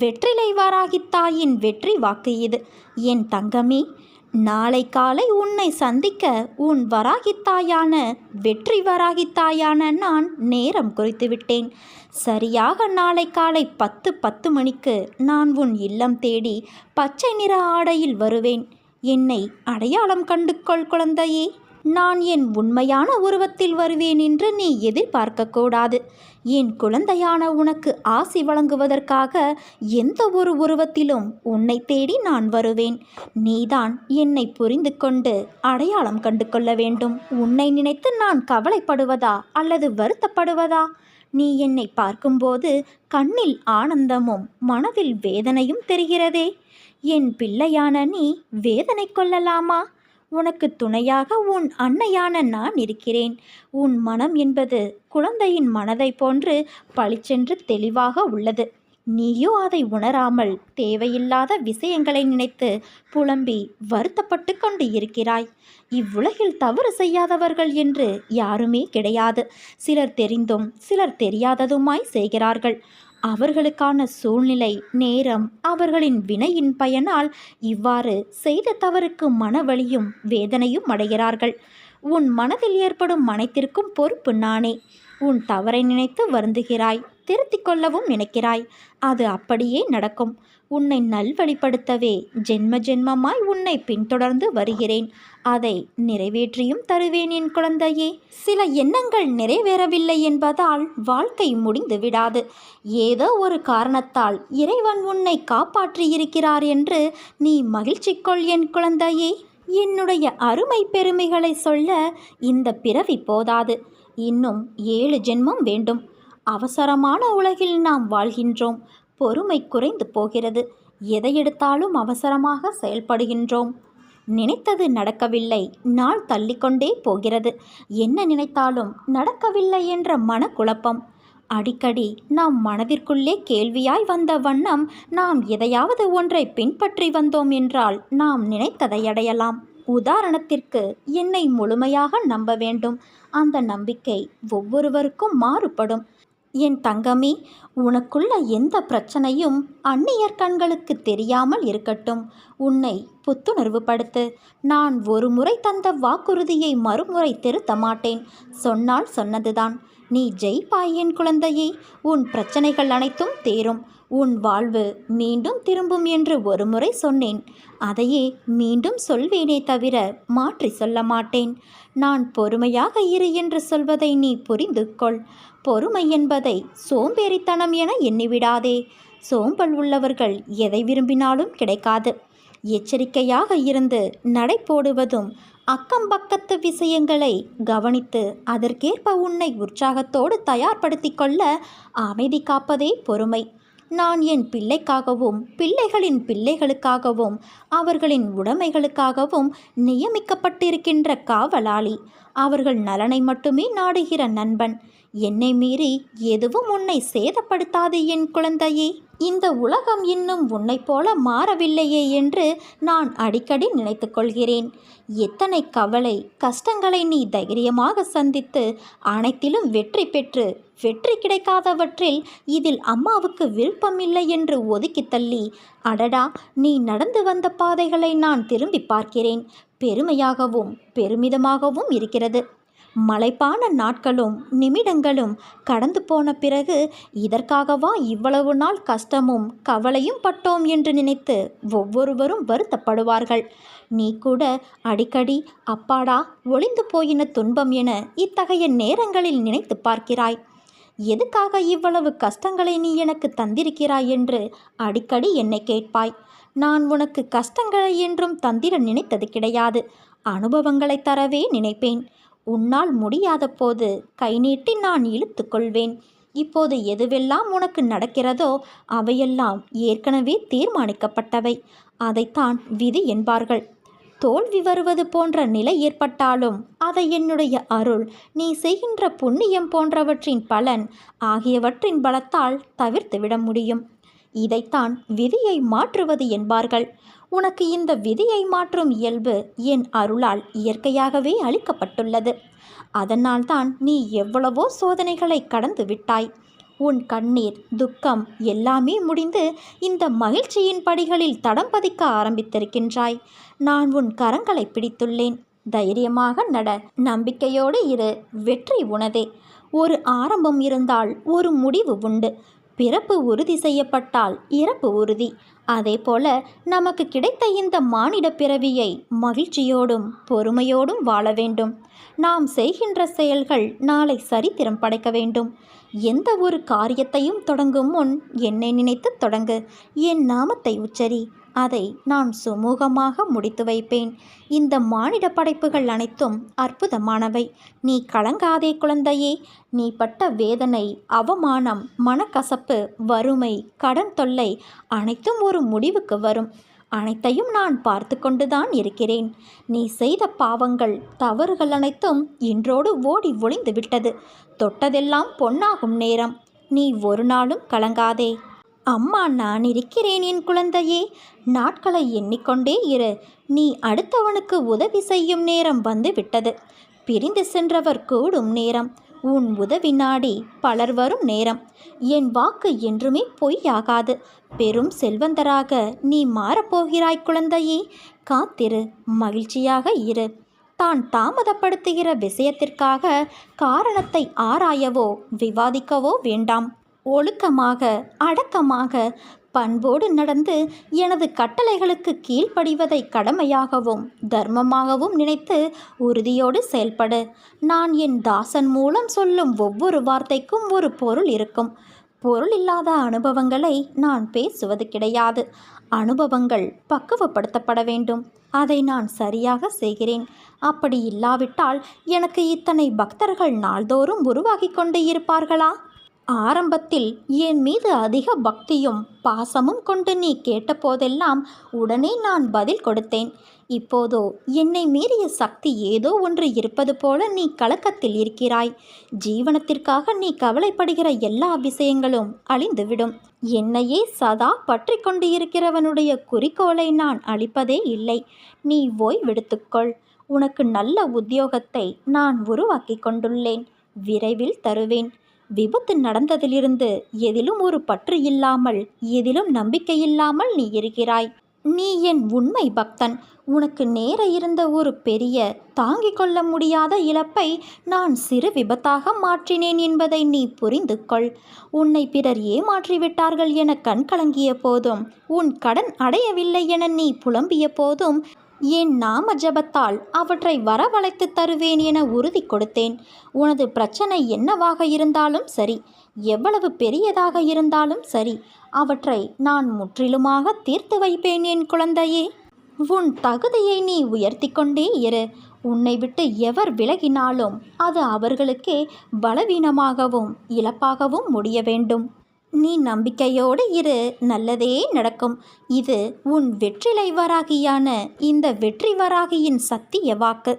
வெற்றிலை வாராகித்தாயின் வெற்றி வாக்கு இது. என் தங்கமே நாளை காலை உன்னை சந்திக்க உன் வராகித்தாயான வெற்றி வராகித்தாயான நான் நேரம் குறித்து விட்டேன். சரியாக நாளை காலை பத்து பத்து மணிக்கு நான் உன் இல்லம் தேடி பச்சை நிற ஆடையில் வருவேன். என்னை அடையாளம் கண்டுகொள் குழந்தையே. நான் என் உண்மையான உருவத்தில் வருவேன் என்று நீ எதிர்பார்க்கக்கூடாது. என் குழந்தையான உனக்கு ஆசி வழங்குவதற்காக எந்த ஒரு உருவத்திலும் உன்னை தேடி நான் வருவேன். நீதான் என்னை புரிந்து கொண்டு அடையாளம் கண்டு கொள்ள வேண்டும். உன்னை நினைத்து நான் கவலைப்படுவதா அல்லது வருத்தப்படுவதா? நீ என்னை பார்க்கும்போது கண்ணில் ஆனந்தமும் மனதில் வேதனையும் தெரிகிறதே. என் பிள்ளையான நீ வேதனை கொள்ளலாமா? உனக்கு துணையாக உன் அன்னையான நான் இருக்கிறேன். உன் மனம் என்பது குழந்தையின் மனதைப் போன்று பளிச்சென்று தெளிவாக உள்ளது. நீயோ அதை உணராமல் தேவையில்லாத விஷயங்களை நினைத்து புலம்பி வருத்தப்பட்டு கொண்டு இருக்கிறாய். இவ்வுலகில் தவறு செய்யாதவர்கள் என்று யாருமே கிடையாது. சிலர் தெரிந்தும் சிலர் தெரியாததுமாய் செய்கிறார்கள். அவர்களுக்கான சூழ்நிலை நேரம் அவர்களின் வினையின் பயனால் இவ்வாறு செய்த தவறுக்கு மனவழியும் வேதனையும் அடைகிறார்கள். உன் மனதில் ஏற்படும் அனைத்திற்கும் பொறுப்பு நானே. உன் தவறை நினைத்து வருந்துகிறாய் திருத்திக் கொள்ளவும் நினைக்கிறாய். அது அப்படியே நடக்கும். உன்னை நல்வழிப்படுத்தவே ஜென்ம ஜென்மமாய் உன்னை பின்தொடர்ந்து வருகிறேன். அதை நிறைவேற்றியும் தருவேன் என் குழந்தையே. சில எண்ணங்கள் நிறைவேறவில்லை என்பதால் வாழ்க்கை முடிந்து விடாது. ஏதோ ஒரு காரணத்தால் இறைவன் உன்னை காப்பாற்றியிருக்கிறார் என்று நீ மகிழ்ச்சி கொள் என் குழந்தையே. என்னுடைய அருமை பெருமைகளை சொல்ல இந்த பிறவி போதாது. இன்னும் ஏழு ஜென்மம் வேண்டும். அவசரமான உலகில் நாம் வாழ்கின்றோம். பொறுமை குறைந்து போகிறது. எதை எடுத்தாலும் அவசரமாக செயல்படுகின்றோம். நினைத்தது நடக்கவில்லை. நாள் தள்ளிக்கொண்டே போகிறது. என்ன நினைத்தாலும் நடக்கவில்லை என்ற மனக்குழப்பம். அடிக்கடி நாம் மனதிற்குள்ளே கேள்வியாய் வந்த வண்ணம் நாம் எதையாவது ஒன்றை பின்பற்றி வந்தோம் என்றால் நாம் நினைத்ததை அடையலாம். உதாரணத்திற்கு என்னை முழுமையாக நம்ப வேண்டும். அந்த நம்பிக்கை ஒவ்வொருவருக்கும் மாறுபடும். என் தங்கமே உனக்குள்ள எந்த பிரச்சனையும் அந்நியர் கண்களுக்கு தெரியாமல் இருக்கட்டும். உன்னை புத்துணர்வுபடுத்து நான் ஒரு முறை தந்த வாக்குறுதியை மறுமுறை திருத்த மாட்டேன். சொன்னால் சொன்னதுதான். நீ ஜெயிப்பாய் என் குழந்தையே. உன் பிரச்சனைகள் அனைத்தும் தேரும். உன் வாழ்வு மீண்டும் திரும்பும் என்று ஒருமுறை சொன்னேன். அதையே மீண்டும் சொல்வேனே தவிர மாற்றி சொல்ல மாட்டேன். நான் பொறுமையாக இரு என்று சொல்வதை நீ புரிந்து கொள். பொறுமை என்பதை சோம்பேறித்தனம் என எண்ணிவிடாதே சோம்பல் உள்ளவர்கள் எதை விரும்பினாலும் கிடைக்காது. எச்சரிக்கையாக இருந்து நடை போடுவதும் அக்கம் பக்கத்து விஷயங்களை கவனித்து அதற்கேற்ப உன்னை உற்சாகத்தோடு தயார்படுத்தி கொள்ள அமைதி காப்பதே பொறுமை. நான் என் பிள்ளைக்காகவும் பிள்ளைகளின் பிள்ளைகளுக்காகவும் அவர்களின் உடைமைகளுக்காகவும் நியமிக்கப்பட்டிருக்கின்ற காவலாளி. அவர்கள் நலனை மட்டுமே நாடுகிற நண்பன். என்னை மீறி எதுவும் உன்னை சேதப்படுத்தாது என் குழந்தையே. இந்த உலகம் இன்னும் உன்னைப் போல மாறவில்லையே என்று நான் அடிக்கடி நினைத்து கொள்கிறேன். எத்தனை கவலை கஷ்டங்களை நீ தைரியமாக சந்தித்து அனைத்திலும் வெற்றி பெற்று வெற்றி கிடைக்காதவற்றில் இதில் அம்மாவுக்கு விருப்பமில்லை என்று ஒதுக்கி தள்ளி அடடா நீ நடந்து வந்த பாதைகளை நான் திரும்பி பார்க்கிறேன். பெருமையாகவும் பெருமிதமாகவும் இருக்கிறது. மலைப்பான நாட்களும் நிமிடங்களும் கடந்து போன பிறகு இதற்காகவா இவ்வளவு நாள் கஷ்டமும் கவலையும் பட்டோம் என்று நினைத்து ஒவ்வொருவரும் வருத்தப்படுவார்கள். நீ கூட அடிக்கடி அப்பாடா ஒளிந்து போயின துன்பம் என இத்தகைய நேரங்களில் நினைத்து பார்க்கிறாய். எதுக்காக இவ்வளவு கஷ்டங்களை நீ எனக்கு தந்திருக்கிறாய் என்று அடிக்கடி என்னை கேட்பாய். நான் உனக்கு கஷ்டங்களை என்றும் தந்திர நினைத்தது கிடையாது. அனுபவங்களை தரவே நினைப்பேன். உன்னால் முடியாத போது கை நீட்டி நான் இழுத்து கொள்வேன். இப்போது எதுவெல்லாம் உனக்கு நடக்கிறதோ அவையெல்லாம் ஏற்கனவே தீர்மானிக்கப்பட்டவை. அதைத்தான் விதி என்பார்கள். தோல்வி வருவது போன்ற நிலை ஏற்பட்டாலும் அதை என்னுடைய அருள் நீ செய்கின்ற புண்ணியம் போன்றவற்றின் பலன் ஆகியவற்றின் பலத்தால் தவிர்த்துவிட முடியும். இதைத்தான் விதியை மாற்றுவது என்பார்கள். உனக்கு இந்த விதியை மாற்றும் இயல்பு என் அருளால் இயற்கையாகவே அளிக்கப்பட்டுள்ளது. அதனால்தான் நீ எவ்வளவோ சோதனைகளை கடந்து விட்டாய். உன் கண்ணீர் துக்கம் எல்லாமே முடிந்து இந்த மகிழ்ச்சியின் படிகளில் தடம் பதிக்க ஆரம்பித்திருக்கின்றாய். நான் உன் கரங்களை பிடித்துள்ளேன். தைரியமாக நட நம்பிக்கையோடு இரு. வெற்றி உனதே. ஒரு ஆரம்பம் இருந்தால் ஒரு முடிவு உண்டு. பிறப்பு உறுதி செய்யப்பட்டால் இறப்பு உறுதி. அதேபோல நமக்கு கிடைத்த இந்த மானிட பிறவியை மகிழ்ச்சியோடும் பொறுமையோடும் வாழ வேண்டும். நாம் செய்கின்ற செயல்கள் நாளை சரித்திரம் படைக்க வேண்டும். எந்த ஒரு காரியத்தையும் தொடங்கும் முன் என்னை நினைத்து தொடங்கு. என் நாமத்தை உச்சரி. அதை நான் சுமூகமாக முடித்து வைப்பேன். இந்த மானிட படைப்புகள் அனைத்தும் அற்புதமானவை. நீ கலங்காதே குழந்தையே. நீ பட்ட வேதனை அவமானம் மனக்கசப்பு வறுமை கடன் தொல்லை அனைத்தும் ஒரு முடிவுக்கு வரும். அனைத்தையும் நான் பார்த்து கொண்டுதான் இருக்கிறேன். நீ செய்த பாவங்கள் தவறுகள் அனைத்தும் இன்றோடு ஓடி ஒளிந்து விட்டது. தொட்டதெல்லாம் பொன்னாகும் நேரம். நீ ஒரு நாளும் கலங்காதே. அம்மா நான் இருக்கிறேன் என் குழந்தையே. நாட்களை எண்ணிக்கொண்டே இரு. நீ அடுத்தவனுக்கு உதவி செய்யும் நேரம் வந்து விட்டது. பிரிந்து சென்றவர் கூடும் நேரம். உன் உதவி நாடி பலர் வரும் நேரம். என் வாக்கு என்றுமே பொய்யாகாது. பெரும் செல்வந்தராக நீ மாறப்போகிறாய் குழந்தையே. காத்திரு மகிழ்ச்சியாக இரு. தான் தாமதப்படுத்துகிற விஷயத்திற்காக காரணத்தை ஆராயவோ விவாதிக்கவோ வேண்டாம். ஒழுக்கமாக அடக்கமாக பண்போடு நடந்து எனது கட்டளைகளுக்கு கீழ்ப்படிவதை கடமையாகவும் தர்மமாகவும் நினைத்து உறுதியோடு செயல்படு. நான் என் தாசன் மூலம் சொல்லும் ஒவ்வொரு வார்த்தைக்கும் ஒரு பொருள் இருக்கும். பொருள் இல்லாத அனுபவங்களை நான் பேசுவது கிடையாது. அனுபவங்கள் பக்குவப்படுத்தப்பட வேண்டும். அதை நான் சரியாக செய்கிறேன். அப்படி இல்லாவிட்டால் எனக்கு இத்தனை பக்தர்கள் நாள்தோறும் உருவாகி கொண்டு இருப்பார்களா? ஆரம்பத்தில் என் மீது அதிக பக்தியும் பாசமும் கொண்டு நீ கேட்டபோதெல்லாம் உடனே நான் பதில் கொடுத்தேன். இப்போதோ என்னை மீறிய சக்தி ஏதோ ஒன்று இருப்பது போல நீ கலக்கத்தில் இருக்கிறாய். ஜீவனத்திற்காக நீ கவலைப்படுகிற எல்லா விஷயங்களும் அழிந்துவிடும். என்னையே சதா பற்றி கொண்டு இருக்கிறவனுடைய குறிக்கோளை நான் அளிப்பதே இல்லை. நீ ஓய்வெடுத்துக்கொள் உனக்கு நல்ல உத்தியோகத்தை நான் உருவாக்கி கொண்டுள்ளேன். விரைவில் தருவேன். விபத்து நடந்ததிலிருந்து எதிலும் ஒரு பற்று இல்லாமல் எதிலும் நம்பிக்கை இல்லாமல் நீ இருக்கிறாய். நீ என் உண்மை பக்தன். உனக்கு நேர இருந்த ஒரு பெரிய தாங்கிக் கொள்ள முடியாத இழப்பை நான் சிறு விபத்தாக மாற்றினேன் என்பதை நீ புரிந்து கொள் உன்னை பிறர் ஏமாற்றிவிட்டார்கள் என கண்கலங்கிய போதும் உன் கடன் அடையவில்லை என நீ புலம்பிய போதும் என் நாம ஜபத்தால் அவற்றை வரவழைத்து தருவேன் என உறுதி கொடுத்தேன்? உனது பிரச்சனை என்னவாக இருந்தாலும் சரி எவ்வளவு பெரியதாக இருந்தாலும் சரி அவற்றை நான் முற்றிலுமாக தீர்த்து வைப்பேன் என் குழந்தையே. உன் தகுதியை நீ உயர்த்தி கொண்டே இரு. உன்னை விட்டு எவர் விலகினாலும் அது அவர்களுக்கே பலவீனமாகவும் இழப்பாகவும் முடிய வேண்டும். நீ நம்பிக்கையோடு இரு நல்லதே நடக்கும். இது உன் வெற்றிலை வராகியான இந்த வெற்றி வராகியின் சத்திய வாக்கு.